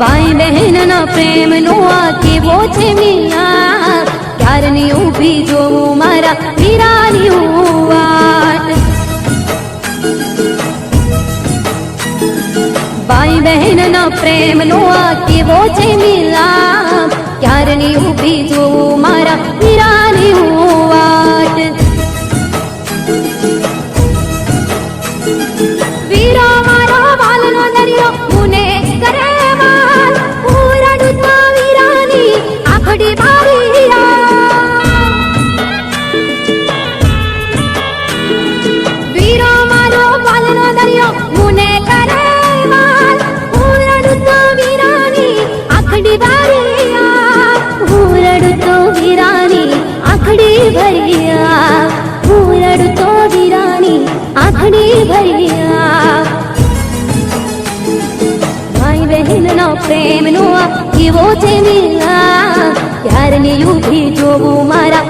ભાઈ બહેનના પ્રેમનો આ કેવો છે મિયા ક્યારની ઊભી જોઉં મારા વીરાની હું વાટ ભાઈ બહેનના પ્રેમનો આ કેવો છે મિલા ક્યારની ઊભી જોઉં મારા વીરાની હું વાટ પ્રેમનો આ કેવો છે મિલા ક્યારની ઊભી જોવું મારા